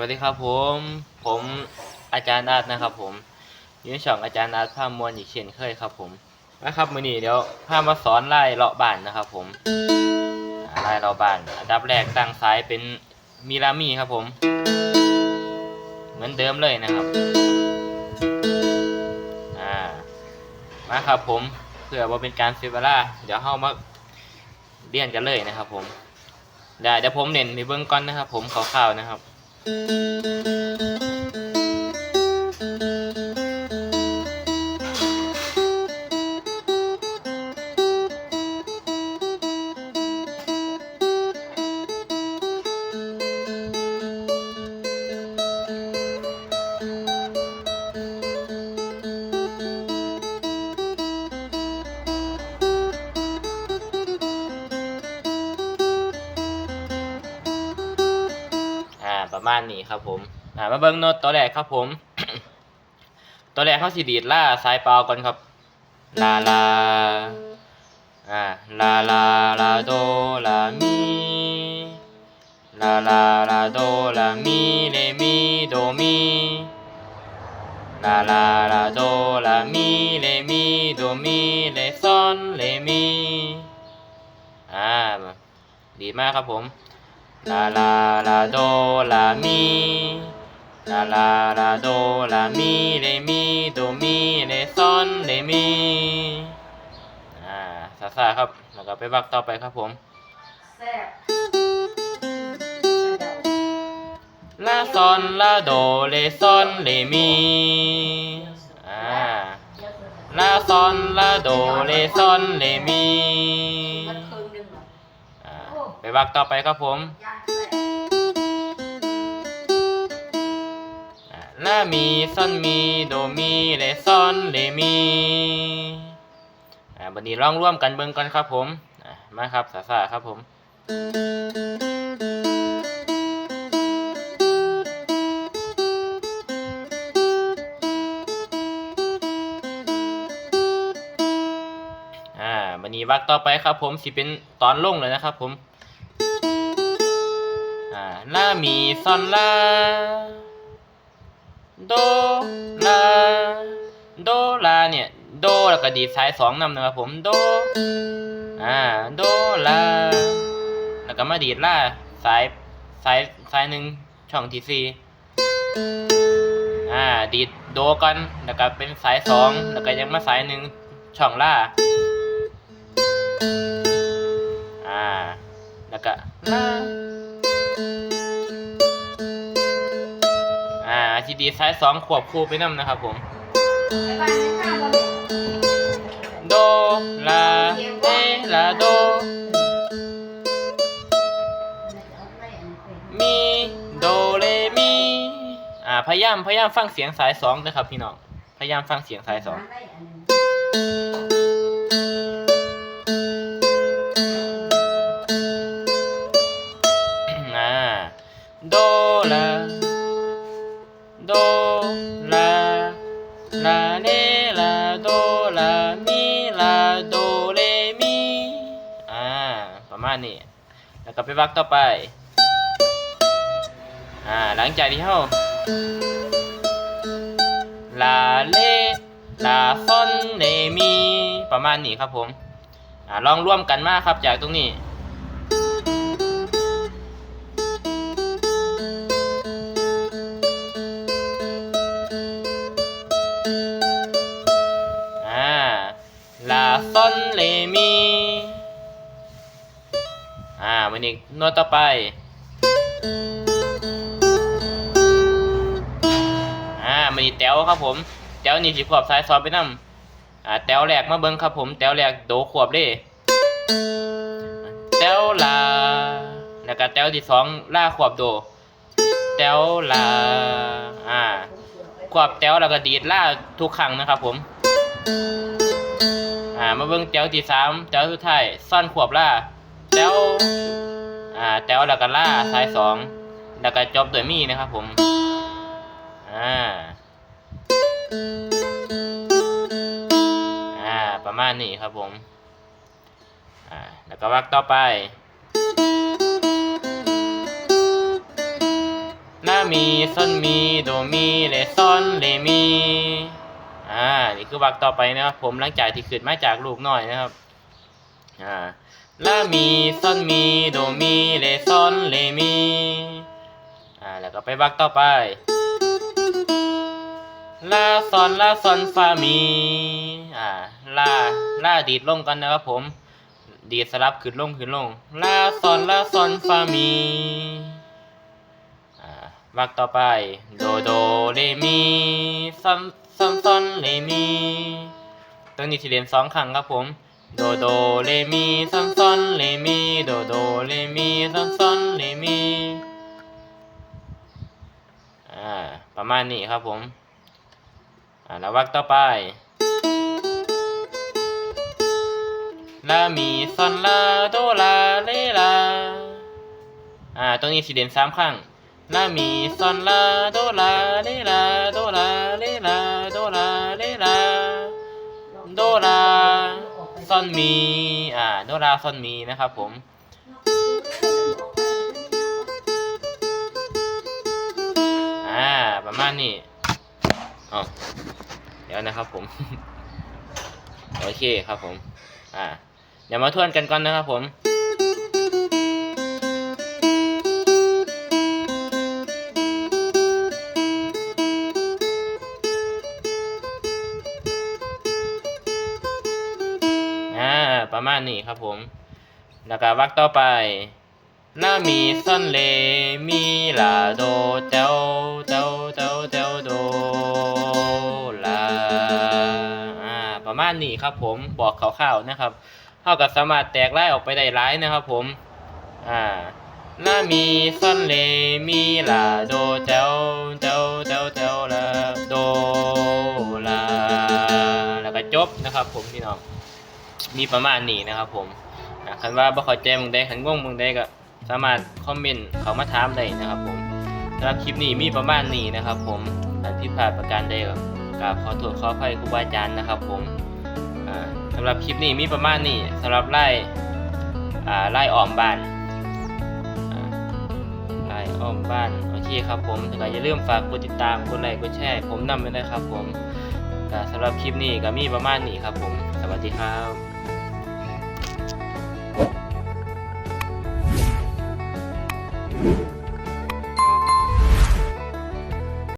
วัสดีครับผม ผมอาจารย์อาร์ตนะครับ ผมยืนช่องอาจารย์อาร์ตภาพมวลอีกเช่นเคยครับ ผมนะครับมือนี้เดี๋ยวพามาสอนไล่เลาะบ้านนะครับ ผมไล่เลาะบ้านอันดับแรกตั้งสายเป็นมิรามีครับ ผม เหมือนเดิมเลยนะครับอ่ามาครับ ผมเพื่อว่าเป็นการเสีเวลาเดี๋ยวเข้ามาเรียนกันเลยนะครับ ผมได้เดี๋ยวผมเน้นในเบื้องก่อนนะครับ ผมคร่าวๆนะครับ อ่ มาณนี้ครับผมอ่ามาเบิ่งโน้ตตัวแรกครับผม ตัวแรกเขาสิดีดล่าสายเปล่าก่อนครับลาลาอ่าลาลาลาโดลามีลาลาลาโดลามีเลมีโดมีลาลาลาโดลามีเลมีโดมีเลซอนเลมีอ่าดีมากครับผม ลาลาลาโดลามีลาลาลาโดลามีเลมีโดมีเลซอนเลมีอ่าซาซาครับแล้วก็ไปวักต่อไปครับผมแซ่บลาซอนลาโดเลซอนเลมีอ่าลาซอนลาโดเลซอนเลมี วักต่อไปครับผมแลามีซอนมีโดมีเลซอนเลมีอ่าบันนี้ลองร่วมกันเบิ่งกันครับผมมาครับสาสาครับผมอ่าบันนี้วักต่อไปครับผมสิเป็นตอนลงเลยนะครับผม อ่าลามีซอนลาโดลาโดลาเนี่ยโดแล้วก็ดีดสายสองนำนะครับผมโดอ่าโดลาแล้วก็มาดีดล่าสายสายสายหนึ่งช่องที่สี่อ่าดีดโดกันแล้วก็เป็นสายสองแล้วก็ยังมาสายหนึ่งช่องล่าอ่าแล้วก็ลา ดีไซส์สองขวบคู่ไปน้ำนะครับผม โดลาเดลาโด มีโดเลมี อ่า พยายามพยายามฟังเสียงสายสองนะครับพี่น้อง พยายามฟังเสียงสายสอง ลามีลาโดเลมีอ่าประมาณนี้แล้วก็ไปวักต่อไปอ่าหลังจากที่เฮาลาเลลาฟอนเลมีประมาณนี้ครับผมอ่าลองร่วมกันมาครับจากตรงนี้ ซอนเลมีอ่าวันนี้โน้ตต่อไปอ่ามันนี้แต้วครับผมแต้วนี่สิขวบสายซ้อฟไปนำอ่าแต้วแรกมาเบิ่งครับผมแต้วแรกโดขวบเด้แต้วลาแล้วก็แต้วที่สองล่าขวบโดแต้วลาอ่าขวบแต้วแล้วก็ดีดล่าทุกครั้งนะครับผม อ่ามาเบิ่งแต้วที่สามแต้วสุดท้ายซ่อนขวบล่าแต้วอ่าแต้วแล้วก็ล่าสายสองแล้วก็จบด้วยมีนะครับผมอ่าอ่าประมาณนี้ครับผมอ่าแล้วก็วักต่อไปลามีซอนมีโดมีเลซอนเลมี อ่า นี่คือวรรคต่อไปนะครับผมหลังจากที่ขึ้นมาจากลูกน้อยนะครับ อ่าลามีซอนมีโดมีเลซอนเลมี อ่า แล้วก็ไปวรรคต่อไปลาซอนลาซอนฟามี อ่าลาลาดีดลงกันนะครับผม ดีดสลับขึ้นลงขึ้นลงลาซอนลาซอนฟามีอ่าวรรคต่อไป โดโดเรมีซอน ซอนซอนเรมีตัวนี้ที่เรียนสองครั้งครับผม โดโดเรมีซอนซอนเรมีโดโดเรมีซอนซอนเรมีอ่าประมาณนี้ครับผมอ่าแล้ววรรคต่อไปลามีซอนลาโดลาเลลาอ่าตรงนี้สีเด่นสามครั้งลามีซอนลาโดลาเลลาโดลาเลลา โดราซอนมี อ่า โดราซอนมีนะครับผม อ่า ประมาณนี้อ๋อเดี๋ยวนะครับผม โอเคครับผม อ่า เดี๋ยวมาทวนกันก่อนนะครับผม ประมาณนี้ครับผม แล้วก็วรรคต่อไปลามีซอนเลมีลาโดเจ้าเจ้าเจ้าเจ้าโดลาอ่าประมาณนี้ครับผมบอกคร่าวๆนะครับเท่ากับสามารถแตกไล่ออกไปได้หลายนะครับผมอ่าลามีซอนเลมีลาโดเจ้าเจ้าเจ้าเจ้าลาโดลาแล้วก็จบนะครับผมพี่น้อง มีประมาณนี้นะครับผมอ่าคันว่าบ่เข้าใจมึงได้คันงงมึงได้ก็สามารถคอมเมนต์เข้ามาถามได้นะครับผมสำหรับคลิปนี้มีประมาณนี้นะครับ ผมถ้าผิดพลาดประการใดก็กราบขอโทษขออภัยครูบาอาจารย์นะครับ ผมอ่าสำหรับคลิปนี้มีประมาณนี้สำหรับไล่ไล่อ้อมบ้านไล่อ้อมบ้านโอเคครับผมแล้วก็อย่าลืมฝากกดติดตามกดไลค์กดแชร์ผมนำไปด้วยครับผม ก็สำหรับคลิปนี้ก็มีประมาณนี้ครับผม สวัสดีครับ